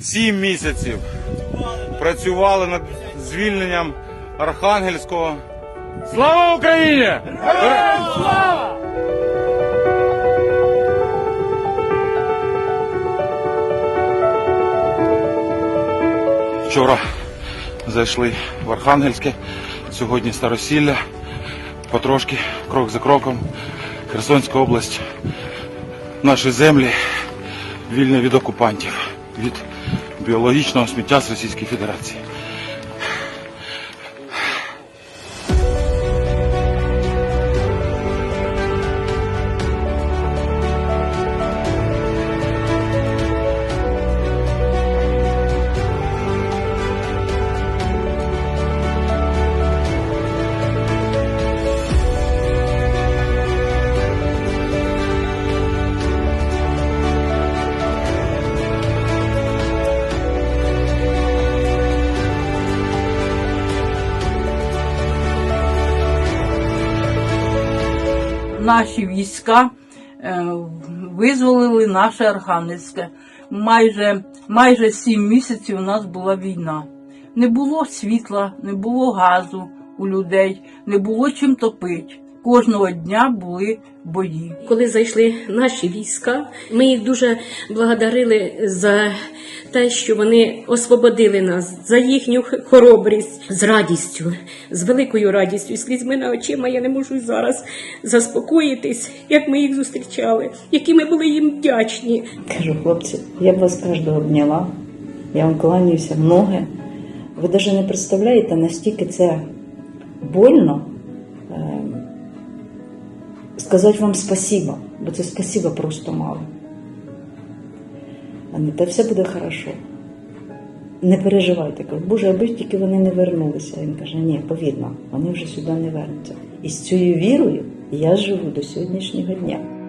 Сім місяців працювали над звільненням Архангельського. Слава Україні! Слава! Вчора зайшли в Архангельське, сьогодні Старосілля. Потрошки, крок за кроком, Херсонська область, наші землі вільні від окупантів, від біологічного сміття з Російської Федерації. Наші війська е, визволили наше Архангельське. Майже, майже сім місяців у нас була війна. Не було світла, не було газу у людей, не було чим топити. Кожного дня були бої. Коли зайшли наші війська, ми їх дуже благодарили за те, що вони освободили нас, за їхню хоробрість з радістю, з великою радістю, слізьми на очима. Я не можу зараз заспокоїтись, як ми їх зустрічали, які ми були їм вдячні. Кажу, хлопці, я б вас кожного обняла, я вам кланяюся в ноги. Ви навіть не представляєте, настільки це больно е, сказати вам спасіба, бо це спасіба просто мало. Не та все буде хорошо. Не переживайте, кажу, Боже, аби ж тільки вони не вернулися. Він каже, ні, повідно, вони вже сюди не вернуться. І з цією вірою я живу до сьогоднішнього дня.